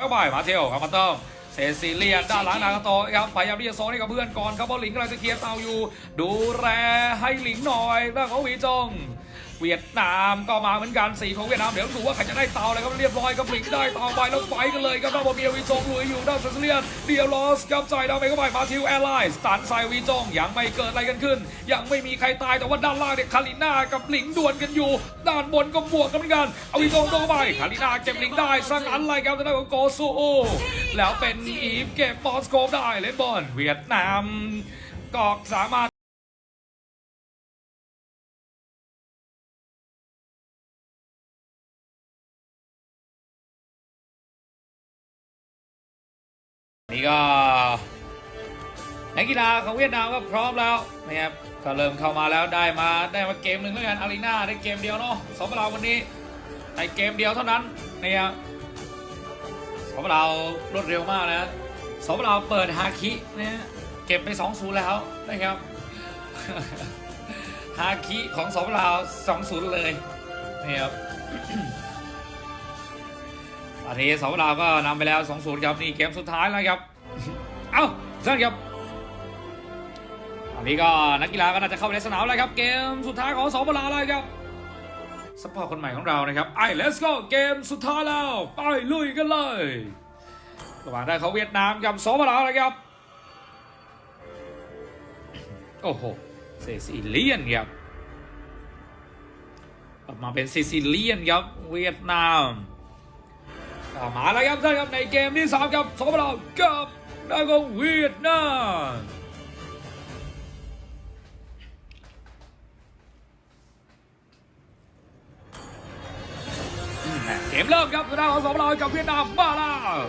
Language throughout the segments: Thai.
เข้าไปมาเทลครับมาเติมเซซิเลียด้านหลังนากาโตะครับพยายามที่จะโซนให้กับเพื่อนก่อนครับเพราะหลิงกำลังจะเคลียร์เตาอยู่ ดูแลให้หลิงหน่อยด้านของวีจง เวียดนามก็มาเหมือนกันสี่ของเวียดนามเดี๋ยวดูว่าใครจะได้เตาเลยครับเรียบร้อยครับหลิงได้เตาไปแล้วไฟกันเลยครับด้านบนมีวีจงลุยอยู่ด้านเซเลียนเดียวลอสครับใจ่ดาวไปเข้าไปมาทิวแอร์ไลน์สตันไซวีจงยังไม่เกิดอะไรกันขึ้น ยังไม่มีใครตายแต่ว่าด้านล่างเนี่ยคาริน่ากับหลิงดวลกันอยู่ ด้านบนก็บวกกันเหมือนกันเอาวีจงโดนไปคาริน่าเก็บหลิงได้สร้างอันไล่ครับทางด้านของโกซูแล้วเป็นอีฟเก็บบอสโคปได้เล่นบอลเวียดนามก็สามารถ นี่ก็นักกีฬาของเวียดนามก็พร้อมแล้วนะครับก็เริ่มเข้ามาแล้วได้มาได้มาเกมหนึ่งแล้วกันอารีนาได้เกมเดียวเนาะสองเราวันนี้ได้เกมเดียวเท่านั้นนะครับสองเรารวดเร็วมากนะสองเราเปิดฮาคินะฮะเก็บไป2 0แล้วนะครับฮาคิของสองเรา2 0เลยนะครับ อาทีสองเราวก็นำไปแล้ว2-0ครับนี่เกมสุดท้ายแล้วครับ เอ้าสั้นครับอันนี้ก็นักกีฬาก็น่าจะเข้าไปในสนามแล้วครับ เกมสุดท้ายของสองเวลาแล้วครับสปอร์ตคนใหม่ของเรานะครับไอ้ let's go เกมสุดท้ายแล้ว ไปลุยกันเลยระหว่างได้เขาเวียดนามกับสองเวลาแล้วครับ โอ้โหเซซิเลียนครับออกมาเป็นเซซิเลียนครับเวียดนาม มาแล้วครับท่านครับในเกมที่สามครับสองเรากับดาวของเวียดนามอืมเกมเริ่มครับทางด้านของสองเรากับเวียดนามมาแล้ว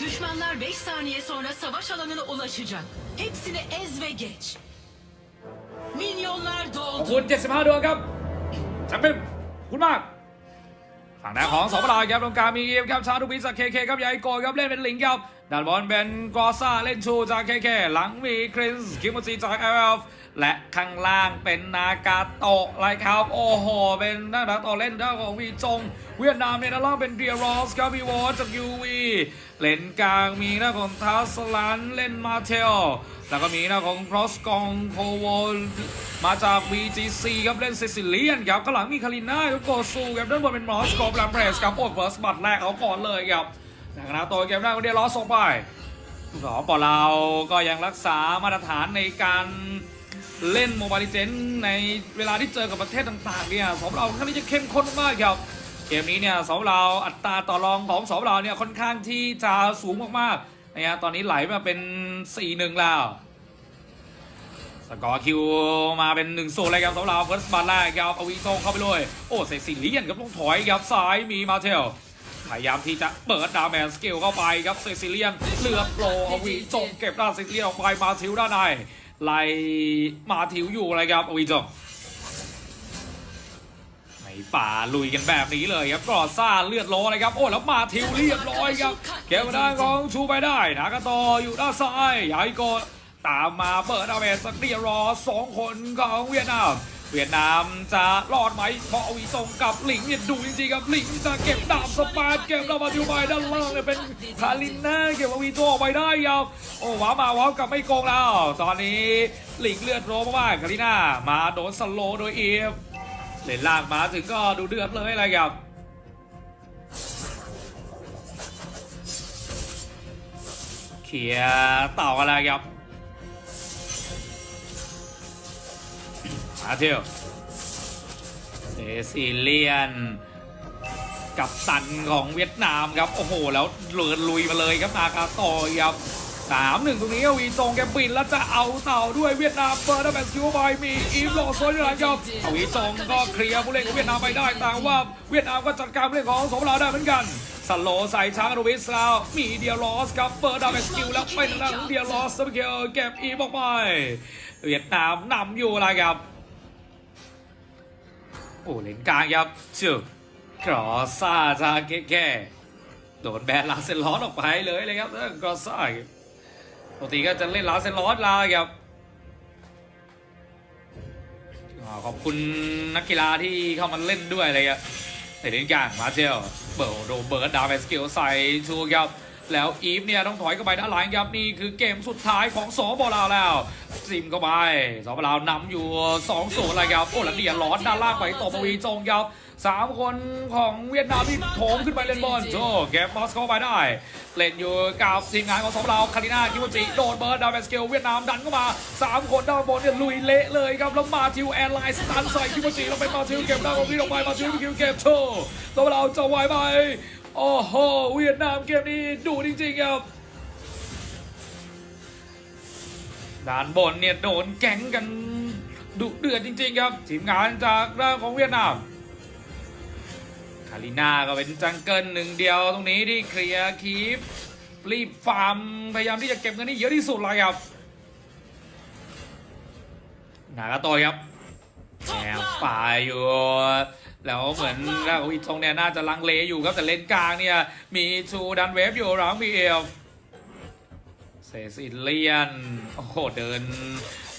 Düşmanlar 5 saniye sonra savaş alanına ulaşacak. Hepsini ez ve geç. Minyonlar ขอบ doldu. คุณ75ดวงครับจังเป็นขอบคุณมาก ฝั่งด้านของสองปลายครับตรงกลางมีเอฟครับชาดูบิสจากเคเคครับใหญ่โกครับเล่นเป็นหลิงครับด้านบอลเป็นกอซ่าเล่นชูจากเคเคหลังมีครินส์คิมจิจากเอลฟ์และข้างล่างเป็นนากาโตะไรครับโอ้โหเป็นด้านต่อเล่นด้านของวีจง เวียดนามในด้านล่างเป็นเดียรอสครับวีวอจากยูวีเล่นกลางมีหน้าของทัสลันเล่นมาเทล แล้วก็มีหน้าของครอสกองโคโวมาจาก VGC ครับเล่นเซซิเลียนครับข้างหลังมีคาริน่าโกซูครับด้านบนเป็นมอสโกบลัมเพรสครับโอ้เฟิร์สบัตแรกเขาก่อนเลยครับจากนั้นตัวเกมแรกก็เดียรอสส่งไปสอปอลาก็ยังรักษามาตรฐานในการเล่นโมบายเจนในเวลาที่เจอกับประเทศต่างๆเนี่ยสองเราค่อนข้างจะเข้มข้นมากครับเกมนี้เนี่ยสองเราอัตราต่อรองของสองเราเนี่ยค่อนข้างที่จะสูงมากๆนะฮะตอนนี้ไหลมาเป็น 4-1 แล้ว กอร์คิวมาเป็น1นศูนย์เลยครับสำหรับเฟิร์สบัตแรกครับเอาวีโซเข้าไปเลย โอ้เซซิเลียนครับต้องถอยครับซ้ายมีมาเทลพยายามที่จะเปิดดาแมนสเกลเข้าไปครับเซซิเลียนเลือกโปรเอาวีจงเก็บด้านเซซิเลียนออกไปมาทิวด้านในไล่มาทิวอยู่อะไรครับเอาวีจงในป่าลุยกันแบบนี้เลยครับกรอซ่าเลือดโลเลยครับโอ้แล้วมาทิวเรียบร้อยครับเก็บมาด้านของชูไปได้นากาโตอยู่ด้านซ้ายยายโก ตามมาเปิดดาเมสักเดียรอสองคนของเวียดนาม เวียดนามจะรอดไหมเพราะเอาวีส่งกับหลิงเนี่ยดูจริงๆครับหลิงจะเก็บดาบสปาร์เก็บดาบมาทิวไปด้านล่างเนี่ยเป็นคารินน่าเก็บเอาวีโจออกไปได้ครับโอ้ว้ามาว้าวกลับไม่โกงแล้ว ตอนนี้หลิงเลือดโรมากคาริน่ามาโดนสโลโดยเอฟเล่นล่างมาถึงก็ดูเดือดเลยอะไรครับเขียต่อกันแล้วครับ มาเทียวเซซิเลียน กับตันของเวียดนามครับ โอ้โห แล้วเลือลุยมาเลยครับนากาโตครับสามหนึ่งตรงนี้วีจงแกปิดแล้วจะเอาเต่าด้วยเวียดนามเปิดแล้วแบบคิวบอยมีอีฟโลโซนอยู่หลังครับเอาวีจงก็เคลียร์ผู้เล่นของเวียดนามไปได้แต่ว่าเวียดนามก็จัดการผู้เล่นของสองเราได้เหมือนกันสโลใส่ช้างอนุวิสแล้วมีเดียร์ลอสครับเปิดดาวแบบสกิลแล้วเป็นทางด้านของเดียร์ลอสสเปเกลเก็บอีฟออกไปเวียดนามนำอยู่อะไรครับ โอ้เลนกลางครับจึกกรอซ่าจาแก่แก่โดนแบนลาเซนลอสออกไปเลยเลยครับเรื่องกรอซ่าปกติก็จะเล่นลาเซนลอสลาครับขอบคุณนักกีฬาที่เข้ามาเล่นด้วยเลยครับในเลนกลางมาเชลเบิร์ดโดนเบิร์ดดาวน์สกิลใส่ชูครับ แล้วอีฟเนี่ยต้องถอยเข้าไปด้านหลังครับนี่คือเกมสุดท้ายของสปลาวแล้วซิมเข้าไปสปลาวนำอยู่2 0เลยครับโอ้แล้วเดียร์ลอสด้านล่างไปตบปวีจงครับสามคนของเวียดนามที่โถมขึ้นไปเล่นบอลโจเก็บอสเข้าไปได้ เล่นอยู่กับทีมงานของสปลาวคาริน่าคิวจิโดนเบิร์ดดาวน์สกิลเวียดนามดันเข้ามาสามคนด้านบนเนี่ยลุยเละเลยครับแล้วมาทิวแอร์ไลน์สตันใส่คิวจิแล้วเป็นมาทิวเก็บได้ของพี่ลงไปมาทิวคิวเก็บโชว์สปลาวจะไหวไหม โอ้โหเวียดนามเกมนี้ดูจริงๆครับด้านบนเนี่ยโดนแก๊งกันดุเดือดจริง ๆ ครับทีมงานจากด้านของเวียดนามคาริน่าก็เป็นจังเกิลหนึ่งเดียวตรงนี้ที่เคลียร์คีปรีบฟาร์มพยายามที่จะเก็บเงินนี่เยอะที่สุดเลยครับนากาโตครับแอบป่าอยู่ แล้วเหมือนแล้วอีทงเนี่ยน่าจะลังเลอยู่ครับแต่เลนกลางเนี่ย มีชูดันเวฟอยู่หลังพีเอลเซซิเลียน โอ้โห เดิน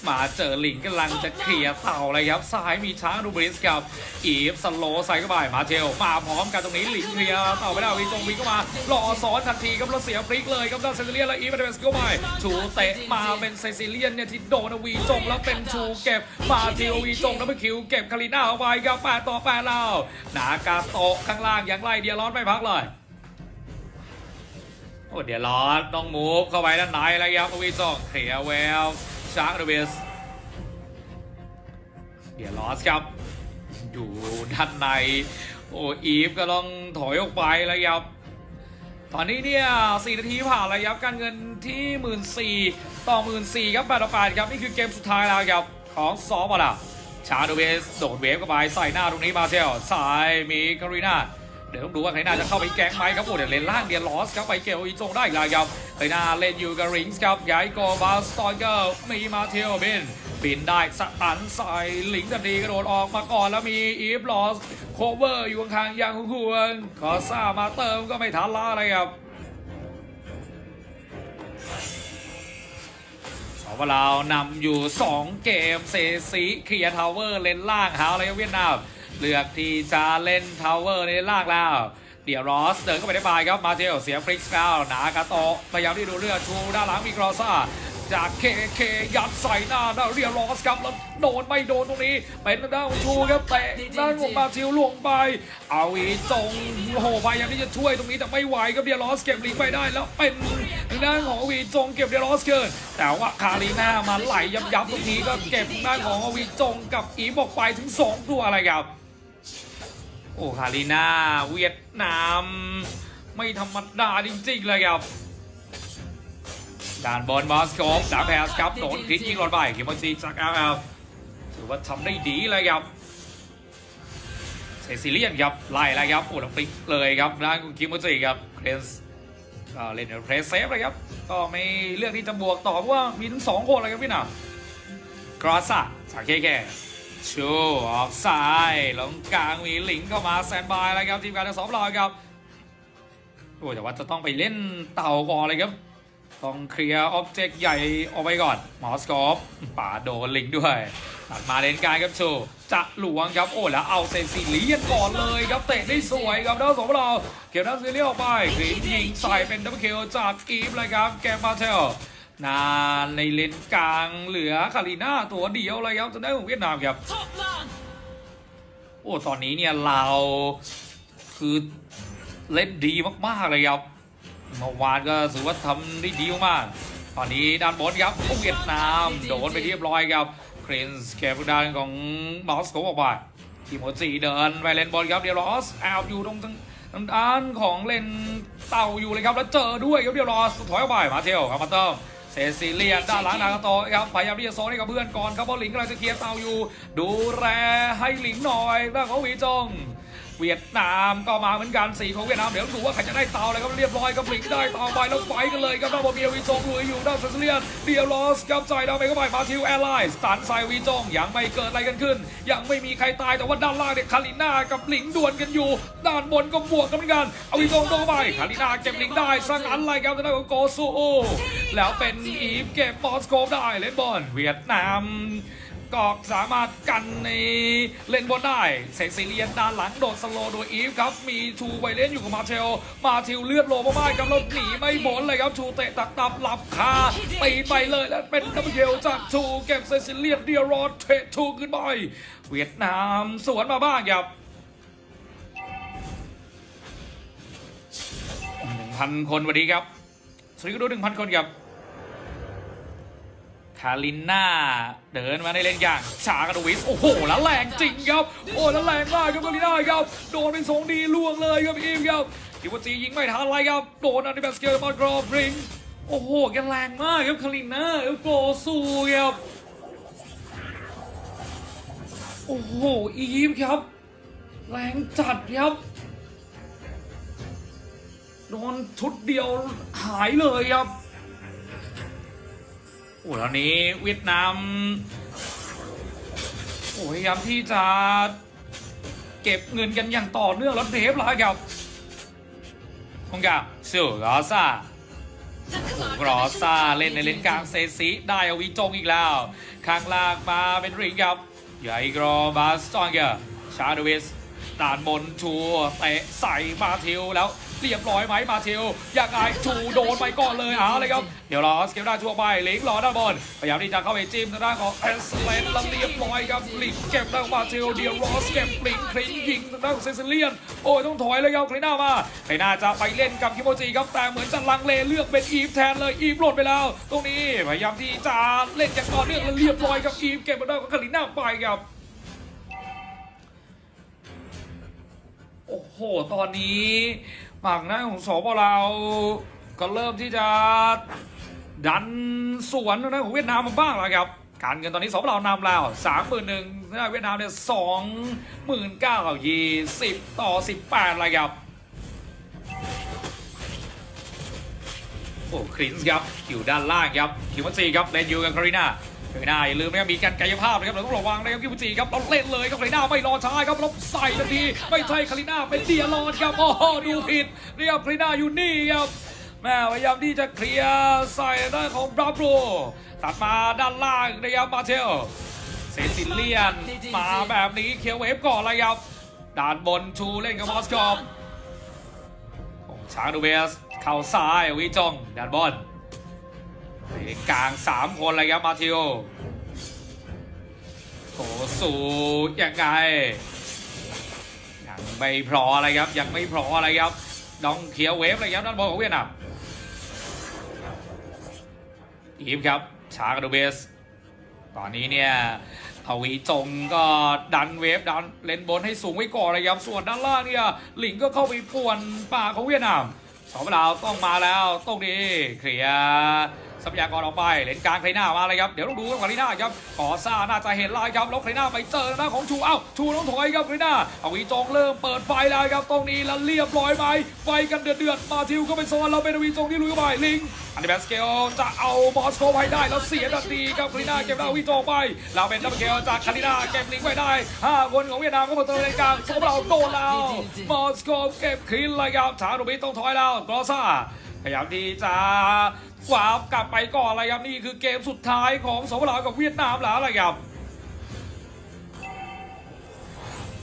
มาเจอหลิงกำลังจะเคลียร์เต่าเลยครับซ้ายมีช้างดูบริสกับอีฟสโลใส่เข้าไปมาเทลมาพร้อมกันตรงนี้หลิงเคลียร์เต่าไปแล้ววีจงวิ่งเข้ามารอซ้อนทันทีครับแล้วเสียฟริกเลยครับด้านเซซิเลียนแล้วอีฟเป็นเบสเข้าไปชูเตะมาเป็นเซซิเลียนเนี่ยที่โดนวีจงแล้วเป็นชูเก็บมาเทลวีจงแล้วไปคิวเก็บคาริน่าเอาไปครับแปดต่อแปดแล้วนากาโตะข้างล่างยังไล่เดียร้อนไม่พักเลยโอ้เดี๋ยวรอนต้องมูฟเข้าไปด้านในแล้วครับวีจองเคลียร์เวล ชาร์กเดวิสเดี๋ยวลอสครับ อยู่ด้านใน โอ้อีฟก็ต้องถอยออกไปแล้วครับ ตอนนี้เนี่ย4นาทีผ่านแล้วครับ การเงินที่1 4ื่นต่อ1 4ื่นครับ8ต่อ8ครับ นี่คือเกมสุดท้ายแล้วครับของซอฟบอลอะชาโดเวสโดดเวฟเข้าไปใส่หน้าตรงนี้มาเทลซ้ายมีคาริน่า ดี๋ยวต้องดูว่าใครน่าจะเข้าไปแก๊งไหมครับโอ้เดี๋ยวเลนล่างเดียร์ลอสครับไปเกลอีโจงได้อีกแล้วครับใครน่าเล่นอยู่กับริงส์ครับย้ายโกบาสตอยเกอร์มีมาเทลบินบินได้สตันใส่ลิงทันทีกระโดดออกมาก่อนแล้วมีอีฟลอสโคเวอร์อยู่ข้างๆอยังห่วงขอซ่ามาเติมก็ไม่ทันละเลยครับสปลานำอยู่ 2 เกมเซซีเคลียร์ทาวเวอร์เลนล่างหาอะไรเวียดนาม เลือกที่จะเล่นทาวเวอร์ในล่างแล้ว เดี๋ยวรอสเดินเข้าไปได้บายครับมาเทลเสียฟริกส์แล้วหนากาโตพยายามที่ดูเลือดชูด้านหลังมีกรอซ่าจากเคเคยัดใส่หน้าหน้าเรียรอสครับแล้วโดนไม่โดนตรงนี้เป็นด้านของชูครับเตะด้านของมาทิวลวงไป เอาอีจงโหพยายามที่จะช่วยตรงนี้แต่ไม่ไหวครับเดียรอสเก็บลิงไปได้แล้วเป็นด้านของอวีจงเก็บเดียรอสเกินแต่ว่าคารีน่ามาไหลยับยับตรงนี้ก็เก็บด้านของอวีจงกับอีบอกไปถึงสองตัวอะไรครับ โอ้คารีนาเวียดนาม ไม่ธรรมดาจริงๆเลยครับด่านบอลบอสโคปดาแพสครับโดนคลิกยิงหลอดไปคิมบอซีจากเอลเอลถือว่าทำได้ดีเลยครับเซซิเลียนครับไล่แล้วครับโอ้ลฟลิกเลยครับด้านของคิมบอซีครับเครนส์ก็เล่นเพรสเซฟเลยครับก็ไม่เลือกที่จะบวกต่อเพราะว่ามีทั้งสองคนเลยครับพี่หน่ากรอสซ่าจากเคแก ชูออกซ้ายลงกลางมีหลิงเข้ามาแซนบายแล้วครับทีมการทั้งสองเราครับโอ้แต่ว่าจะต้องไปเล่นเต่าก่อนเลยครับ ต้องเคลียร์ออบเจกต์ใหญ่ออกไปก่อนมอสกอฟป่าโดนลิงด้วยตัดมาเลนกลางครับชูจะหลวงครับโอ้แล้วเอาเซนซิเลียนก่อนเลยครับเตะได้สวยครับด้านสองเราเก็บด้านซีเรียลออกไปกรีนยิงใส่เป็นดับเบิลคิวจากอีฟเลยครับแกมมาเทล นาในเลนกลางเหลือคารีน่าตัวเดียวเลยครับจะได้ของเวียดนามครับ Toplan! โอ้ตอนนี้เนี่ยเราคือเล่นดีมากๆเลยครับเมื่อวานก็ถือว่าทำได้ดีมากๆตอนนี้ด้านบนครับเวียดนามโดนไปเรียบร้อยครับครีนส์แคปด้านของมอสโกออกไปทีโมจีเดินไปเล่นบอลครับเดียร์ลอสแอบอยู่ตรงทางทางด้านของเลนเต่าอยู่เลยครับแล้วเจอด้วยครับเดียร์ลอสถอยออกไปมาเทลครับมาเติม เซซิเลียนด้านหลังนากาโตะครับพยายามที่จะโซนให้กับเพื่อนก่อนครับเพราะหลิงกำลังจะเคลียร์เตาอยู่ ดูแลให้หลิงหน่อยด้านของหวีจง เวียดนามก็มาเหมือนกันสีของเวียดนามเดี๋ยวดูว่าใครจะได้เตาเลยครับเรียบร้อยครับหลิงได้เตาไปแล้วไฟกันเลยครับด้านบนมีวีจงลุยอยู่ด้านเซซิเลียนเดียวลอสครับใจดาวไปเข้าไปมาทิวแอร์ไลน์สตันไซวีจงยังไม่เกิดอะไรกันขึ้น ยังไม่มีใครตายแต่ว่าด้านล่างเนี่ยคาริน่ากับหลิงดวลกันอยู่ ด้านบนก็บวกกันเหมือนกันเอาวีจงตรงไปคาริน่าเก็บหลิงได้สร้างอันไรครับทางด้านของโกซูแล้วเป็นอีฟเก็บบอสโคปได้เล่นบอลเวียดนาม ก็สามารถกันในเล่นบนได้เซซิเลียนด้านหลังโดนสโลโดยอีฟครับ มีชูไวเลนอยู่กับมาเทลมาเทลเลือดโลมากๆครับแล้วหนีไม่พ้นเลยครับชูเตะตักตับหลับคาตีไปเลยแล้วเป็นดับเบิลเทลจากชูเก็บเซซิเลียนเดียรอดเทชูขึ้นไปเวียดนามสวนมาบ้างครับหนึ่งพันคนสวัสดีครับสวัสดีก็ดูหนึ่งพันคนครับาริน่าเดินมาในเลนอย่างชากาโดวิส โอ้โห แล้วแรงจริงครับ โอ้แล้วแรงมากครับคาริน่าครับ โดนเป็นสองดีล่วงเลยครับอีมครับคิว่าจียิงไม่ทันไรครับ โดนอันดิเบสเกลมากรอบริง โอ้โหแกแรงมากครับคาริน่าเอลโกซูครับโอ้โห อีมครับ แรงจัดครับโดนชุดเดียวหายเลยครับ โอ้ตอนนี้เวียดนามโอ้พยายามที่จะเก็บเงินกันอย่างต่อเนื่องแล้วเดฟเลยครับคงกับซิลรอซ่ารอซ่าเล่นในเลนกลางเซซิได้เอาวิจงอีกแล้ว ข้างล่างมาเป็นริงครับใหญ่กรอบาสตองเกอร์ชาดวิสด่านบนชูเตะใส่มาทิวแล้ว เรียบร้อยไหมมาทิวยังไงชูโดนไปก่อนเลยเอาเลยครับ เดี๋ยวรอสเกลด้าชั่วไปลิงรอด้านบนพยายามที่จะเข้าไปจิ้มทางด้านของเอสเลนแล้วเรียบร้อยครับลิงเก็บได้ของมาทิวเดี๋ยวรอสเก็บลิงคลิงยิงทางด้านของเซซิเลียนโอ้ยต้องถอยเลยครับคลิน่ามาคลิน่าจะไปเล่นกับคิโมจิครับแต่เหมือนจะลังเลเลือกเป็นอีฟแทนเลยอีฟหล่นไปแล้ว ตรงนี้พยายามที่จะเล่นอย่างต่อเนื่องและเรียบร้อยครับอีฟเก็บมาได้ของคลิน่าไปครับโอ้โห ตอนนี้ ฝั่งหน้าของสปลาวก็เริ่มที่จะดันสวนทางด้านของเวียดนามมาบ้างแล้วครับการเงินตอนนี้สปลาวนำแล้วสามหมื่นหนึ่งเวียดนามเนี่ยสองหมื่นเก้ายี่สิบต่อสิบแปดเลยครับโอ้ครินส์ครับอยู่ด้านล่างครับคิวมันซีครับเล่นอยู่กับคาริน่า คาริน่าอย่าลืมนะครับมีการกายภาพนะครับเราต้องระวังนะครับคิวมันซีครับเราเล่นเลยครับคริน่าไม่รอช้าครับเราใส่ทันทีไม่ใช่คาริน่าเป็นเดียรอนครับโอ้โหดูผิดเรียบคาริน่าอยู่นี่ครับแม่พยายามที่จะเคลียร์ใส่ด้านของบราโบตัดมาด้านล่างนะครับมาเทลเซซิเลียนมาแบบนี้เคียวเวฟก่อนเลยครับด้านบนชูเล่นกับมอสกอฟชางดูเบสเข้าซ้ายวิจงด้านบน กลางสามคนเลยครับมาทิโอโกสูยังไงยังไม่พออะไรครับยังไม่พออะไรครับดองเขียวเวฟเลยครับด้านบนของเวียดนามอีฟครับชางดูเบส ตอนนี้เนี่ยเอาวีจงก็ดันเวฟดันเลนบนให้สูงไว้ก่อนเลยครับส่วนด้านล่างเนี่ยหลิงก็เข้าไปป่วนป่าของเวียดนามสองดาต้องมาแล้วต้องดีเคลียร์ ทรัพยากรออกไปเลนกลางคลน่ามาเลยครับเดี๋ยวต้องดูกับคลีน่าครับขอซ่าน่าจะเห็นลายครับแล้วคลน่าไปเจอหน้านของชูเอ้าชูต้องถอยครับคลีน่าเอาวีจงเริ่มเปิดไฟแล้วครับตรงนี้แล้วเรียบร้อยไหมไฟกันเดือดเดือดมาทิวก็ไปโซนเราเป็นวีจงที่ลุยเข้าไปลิงอันนี้แบสเกลจะเอาบอสโคไว้ได้แล้วเสียทันทีครับคาริน่าเก็บดาวิโจไป เราเป็นดับเบิลเกลจากคาริน่าเก็บลิงไว้ได้ห้าคนของเวียดนามก็มาเติมในกลางสองเราโดนแล้วบอสโคเก็บคลีนเลยครับชาโนบิต้องถอยแล้วกรอซ่า พยายามที่จะกวาบกลับไปก่อนเลยครับนี่คือเกมสุดท้ายของสองเรากับเวียดนามแล้วเลยครับ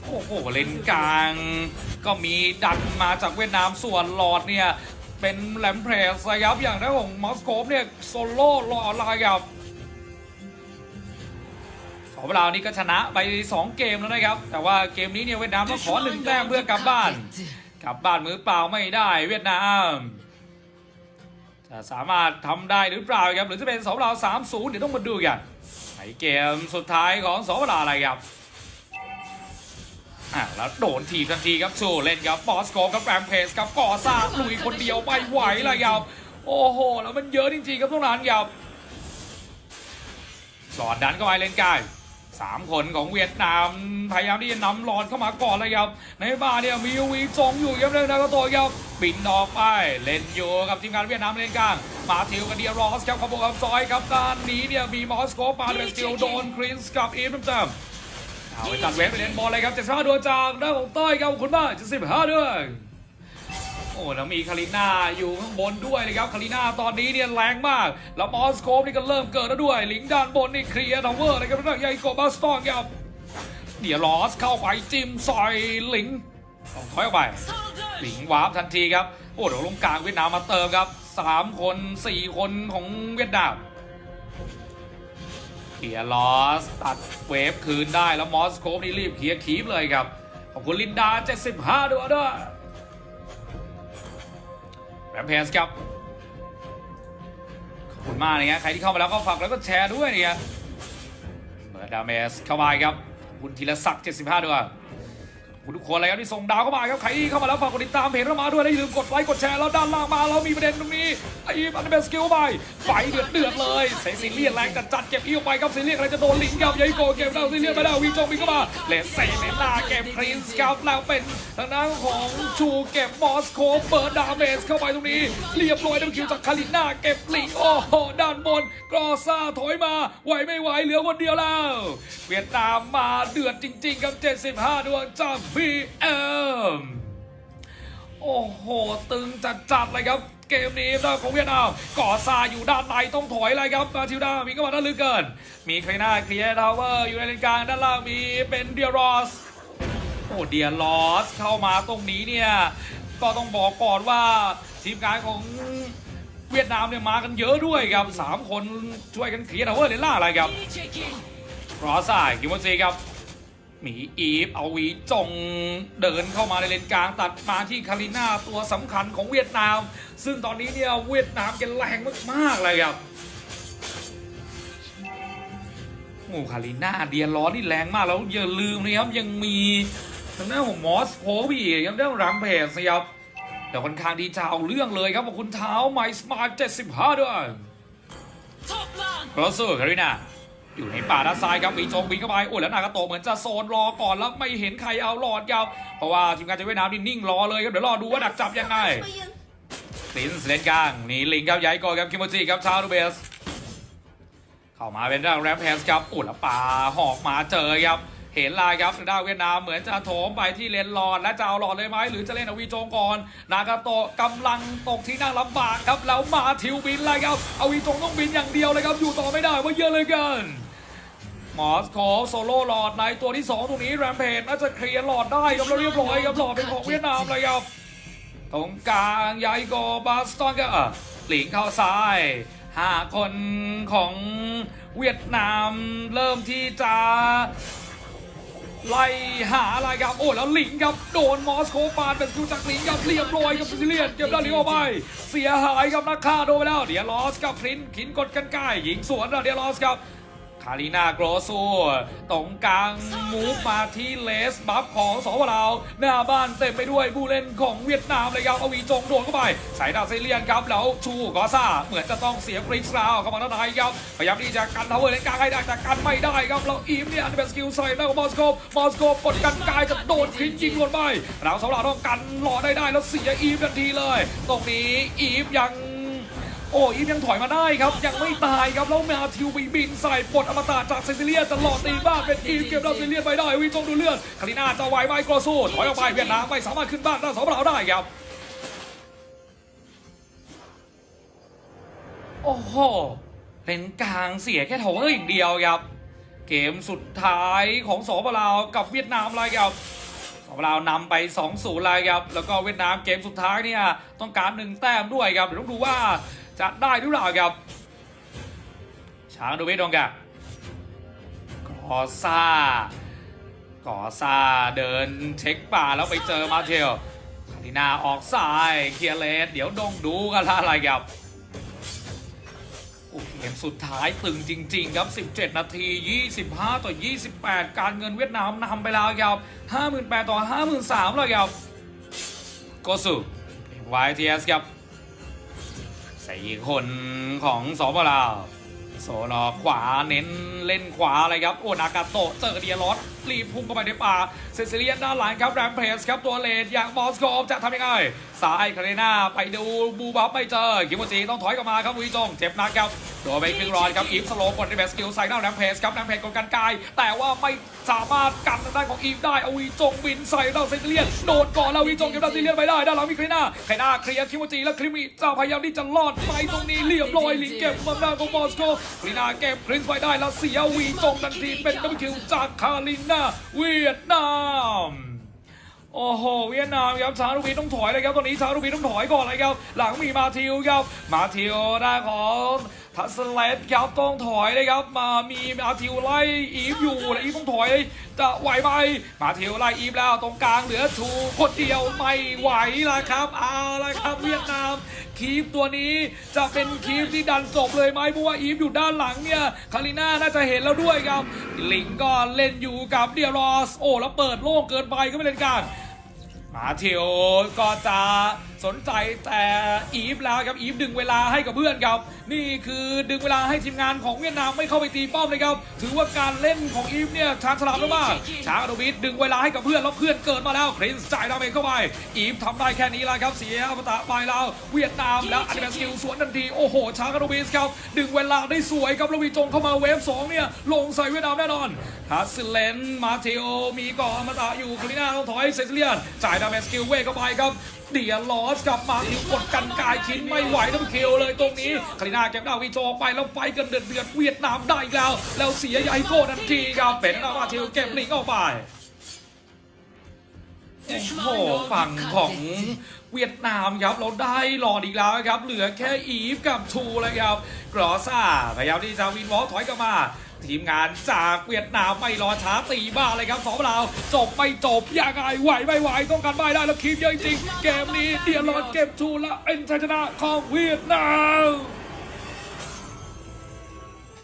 โอ้โหเลนกลางก็มีดันมาจากเวียดนามส่วนหลอดเนี่ย เป็นแหลมเพรสนะครับอย่างนั้ของมอสโกฟเนี่ยโซโล่หลอดลายครับสองเวลานี้ก็ชนะไป 2 เกมแล้วนะครับ แต่ว่าเกมนี้เนี่ยเวียดนามต้องขอหนึ่งแต้มเพื่อกลับบ้าน กลับบ้านมือเปล่าไม่ได้เวียดนาม จะสามารถทำได้หรือเปล่าครับหรือจะเป็นสองเราสามศูนย์เดี๋ยวต้องมาดูกันในเกมสุดท้ายของสองเวลาอะไรครับอะแล้วโดนทีบทันทีครับชูเล่นกับบอสโกฟกับแรมเพสกับก่อสร้างลุยคนเดียวไปไหวเลยครับโอ้โห แล้วมันเยอะจริงๆครับทุกนั้นครับหลอดดันเข้าไปเลนกาย สามคนของเวียดนามพยายามที่จะนำหลอดเข้ามาก่อนเลยครับ ในบ้านเนี่ยมีวีจงอยู่ครับเรื่องนั้นก็ตัวครับบินออกไปเล่นอยู่กับทีมงานเวียดนามเลนกลางมาทิวกับเดียรอสครับขบวนกับซอยครับด้านนี้เนี่ยมีมอสโกปาเดสติลโดนครินส์กับอีฟเต็มๆเอาไปตัดเวฟไปเล่นบอลเลยครับ75ดวงจากด้านของเต้ยครับขอบคุณมาก75ด้วย โอ้แล้วมีคาริน่าอยู่ข้างบนด้วยนะครับคาริน่าตอนนี้เนี่ยแรงมาก แล้วมอสโคปนี่ก็เริ่มเกิดแล้วด้วย ลิงด้านบนนี่เคลียร์ทาวเวอร์นะครับแล้วใหญ่โกบาสตอนครับเดี๋ยวลอสเข้าไปจิ้มซอยลิงต้องถอยออกไปหลิงวาร์ปทันทีครับ โอ้เดี๋ยวลงกลางเวียดนามมาเติมครับสามคนสี่คนของเวียดนามเคลียร์ลอสตัดเวฟคืนได้แล้วมอสโคปนี่รีบเคลียร์คีบเลยครับ ขอบคุณลินดา 75ด้วยด้วย แรมเพนส์ครับ ขอบคุณมากนะครับใครที่เข้ามาแล้วก็ฝากแล้วก็แชร์ด้วยเนี่ยเปิดดาเมสเข้ามาครับขอบคุณธีรศักดิ์75ด้วย คุณทุกคนเลยครับที่ส่งดาวเข้ามาครับใครเข้ามาแล้วฝากกดติดตามเพจเข้ามาด้วยและอย่าลืมกดไลค์กดแชร์แล้วด้านล่างมาเรามีประเด็นตรงนี้ไอ้อันเป็นสกิลไปไฟเดือดเดือดเลยเซซิเลียนแรงจัดจัดเก็บอีกไปครับซิเลียนอะไรจะโดนลิงกับยัยโกเก็บดาวซิเลียนไปแล้ววีจงมีเข้ามาเลสเซเลนลาเก็บครีนสกับแล้วเป็นทางด้านของชูเก็บมอสโคเปิดดาเมจเข้าไปตรงนี้เรียบร้อยดับคิวจากคาริน่าเก็บลิงโอ้โหด้านบนกรอซ่าถอยมาไหวไม่ไหวเหลือคนเดียวแล้ว เวียดนามมาเดือดจริง ๆ กับ 75 ดวงจาก BM โอ้โห ตึงจัดๆเลยครับ เกมนี้ด้านของเวียดนามก่อซาอยู่ด้านในต้องถอยเลยครับมาทิวดามีก็มาด้านลึกเกิน มีใครหน้าเคลียร์ทาวเวอร์อยู่ในเลนกลางด้านล่างมีเป็นเดียรอสโอ้เดียรอสเข้ามาตรงนี้เนี่ย ก็ต้องบอกก่อนว่าทีมงานของเวียดนามเนี่ยมากันเยอะด้วยครับสามคนช่วยกันเคลียร์ทาวเวอร์เลนล่างอะไรครับรอสายกิมมอนซีครับ หมีอีฟเอาวีจงเดินเข้ามาในเลนกลางตัดมาที่คาริน่าตัวสำคัญของเวียดนาม ซึ่งตอนนี้เนี่ยเวียดนามแกแรงมากๆเลยครับโอ้คาริน่าเดียร้อนนี่แรงมากแล้วอย่าลืมนะครับยังมีทางด้านของมอสโคบียังได้รัมเพสครับแต่ค่อนข้างดีจะเอาเรื่องเลยครับขอบคุณเท้าไมสมาร์ท75ด้วย Toplan. โรสูคาริน่า อยู่ในป่าด้านซ้ายครับวีจงวิ่งเข้าไปโอ้แล้วนากาโตเหมือนจะโซนรอก่อนแล้วไม่เห็นใครเอาหลอดครับเพราะว่าทีมงานจากเวียดนามนี่นิ่งรอเลยครับเดี๋ยวรอดูว่าดักจับยังไงลินส์เลนกลางหนี่ลิงครับย้ายก่อนครับคิมโมจิครับชาลูเบส เข้ามาเป็นด้านแรมแพสครับโอุยแล้วป่าหอกมาเจอครับเห็นลายครับด้านเวียดนามเหมือนจะโถมไปที่เลนหลอดและจะเอาหลอดเลยไหมหรือจะเล่นอวีโจงก่อน นากาโตะกำลังตกที่นั่งลำบากครับแล้วมาทิวบินเลยครับอวีโจงต้องบินอย่างเดียวเลยครับอยู่ต่อไม่ได้ว่าเยอะเลยเกิน มอสโคโซโล่หลอดในตัวที่ 2 ตรงนี้แรมเพจน่าจะเคลียร์หลอดได้ครับแล้วเรียบร้อยครับหลอดเป็นของเวียดนามเลยครับตรงกลางยายโกบาสตอนก็อะหลิงเข้าซ้ายห้าคนของเวียดนามเริ่มที่จะไล่หาอะไรครับโอ้แล้วหลิงครับโดนมอสโคปานเป็นสกิลจากหลิงครับเรียบร้อยกับซิเลียนเก็บได้านหลิงออกไป เสียหายครับนักฆ่าโดนไปแล้วเดียร์ลอสกับคลินขินกดกันใกล้ยิงสวนแล้วเดียร์ลอสครับ คารินาโกรซูตรงกลางมูฟมาที่เลสบัฟของสวลาวหน้าบ้านเต็มไปด้วยผู้เล่นของเวียดนามเลยครับเอาวีจงโดนเข้าไปสายดาวเซเลียนครับแล้วชูกอซ่าเหมือนจะต้องเสียฟรีสลาวเข้ามาด้านในครับพยายามที่จะกันทาวเวอร์เลนกลางให้ได้แต่กันไม่ได้ครับแล้วอีฟเนี่ยอันเป็นสกิลใส่ได้ของมอสโกมอสโกกดกันกายจะโดนคลินยิงลงไปเราสวลาวต้องกันรอได้ได้แล้วเสียอีฟทันทีเลย ตรงนี้อีฟยัง โอ้อีฟยังถอยมาได้ครับ ยังไม่ตายครับ แล้วมาทิวบีบินใส่ปลดอมตะจากเซซิเลียตลอดตีบ้านเป็นอีฟเก็บดาวเซซิเลียไปได้วิจงดูเลือดคาริน่าจะไหวไหมกรอสู้ถอยออกไปเวียดนามไม่สามารถขึ้นบ้านได้สองเราได้ครับโอ้โหเลนกลางเสียแค่โถเอออย่างเดียวครับ เกมสุดท้ายของสปลาวกับเวียดนามเลยครับสปลาวนำไป2-0เลยครับแล้วก็เวียดนามเกมสุดท้ายเนี่ยต้องการหนึ่งแต้มด้วยครับเดี๋ยวต้องดูว่า จะได้หรือเปล่าครับ ช้างดูเวทดงกะกอซ่ากอซ่าเดินเช็คป่าแล้วไปเจอมาเทลคารินาออกซ้ายเคียร์เลสเดี๋ยวดงดูกันละอะไรครับโอ้เกมสุดท้ายตึงจริง ๆ ครับ 17 นาที 25 ต่อ 28 การเงินเวียดนามนำไปแล้วครับ 58 ต่อ 53,000เลยครับโกสุวทีเอสครับ สี่คนของสปลาวโซลอขวาเน้นเล่นขวาเลยครับ โอ้นากาโตะเจอเดียรอสรีบพุ่งเข้าไปในป่าเซซิเลียนด้านหลังครับแรมเพสครับตัวเลนอย่างมอสโกจะทำยังไงซ้ายคาเรน่าไปดูบูบับไม่เจอคิโมจิต้องถอยกลับมาครับวีจงเจ็บหนักครับโดนไปครึ่งรอนครับอีฟสโลว์กดในแบสกิลใส่หน้าแรมเพสครับแรมเพสกดกันกาย แต่ว่าไม่สามารถกันทางด้านของอีฟได้เอาวีจงบินใส่ด้านเซซิเลียนโดนก่อนแล้ววีจงเก็บด้านเซซิเลียนไปได้ด้านหลังมีคาเรน่าคาเรน่าเคลียร์คิโมจิแล้วคริมิจะพยายามที่จะลอดไปตรงนี้เรียบร้อยลิงเก็บมาด้านของมอสโกคาริน่าเก็บคริสไปได้แล้วเสียวีจงทันทีเป็นดับเบิลคิวจากคาริน่าเวียดนามโอ้โหเวียดนามครับชาลูบีต้องถอยเลยครับตอนนี้ชาลูบีต้องถอยก่อนเลยครับหลังมีมาทิวครับมาทิวได้ของ ทัสเลตครับต้องถอยเลยครับมามีมาทิวไล่อีฟอยู่และอีฟต้องถอยจะไหวไหมมาทิวไล่อีฟแล้วตรงกลางเหลือชูคนเดียวไม่ไหวละครับเอาละครับเวียดนามคีฟตัวนี้จะเป็นคีฟที่ดันจบเลยไหมเพราะว่าอีฟอยู่ด้านหลังเนี่ยคาริน่าน่าจะเห็นแล้วด้วยครับลิงก็เล่นอยู่กับเดียรอสโอ้แล้วเปิดโล่งเกินไปก็ไม่เล่นกันมาเทียวก็จะ สนใจแต่อีฟแล้วครับอีฟดึงเวลาให้กับเพื่อนครับ นี่คือดึงเวลาให้ทีมงานของเวียดนามไม่เข้าไปตีป้อมเลยครับ ถือว่าการเล่นของอีฟเนี่ยชาญฉลาดมากชางอนุวิทย์ดึงเวลาให้กับเพื่อนแล้วเพื่อนเกิดมาแล้วครินส์จ่ายดาเมจเข้าไปอีฟทำได้แค่นี้แล้วครับเสียอมตะไปแล้วเวียดนามแล้วอันเดอร์สกิลสวนทันทีโอ้โหชางอนุวิทย์ครับดึงเวลาได้สวยครับลวีจงเข้ามาเวฟสองเนี่ยลงใส่เวียดนามแน่นอนฮัสเลนมาเทโอมีก่อนอมตะอยู่คาริน่าต้องถอยเซซิเลียนจ่ายดาเมจสกิลเวทเข้าไปครับเดียลอสกลับมาถึงกดกันกายคินไม่ไหวต้องคิวเลยตรงนี้คาริน่าเก็บดาววีโจอไปแล้วไฟกันเดือดเดือดเวียดนามได้แล้ว แล้วเสียใหญ่โก้ทันทีครับเป็นนามาทิวเก็บลิงออกไปโอ้โหฝั่งของเวียดนามครับเราได้หลอดอีกแล้วครับ เหลือแค่อีฟกับชูเลยครับกรอซ่าพยายามที่จะวินวอลถอยกลับมา ทีมงานจากเวียดนามไม่รอช้าตีบ้าเลยครับสองเราจบไม่จบยังไงไหวไม่ไหวต้องการไม่ได้แล้วคีบเยอะจริง เกมนี้เดียร์ลอดเก็บชูและเป็นชัยชนะของเวียดนาม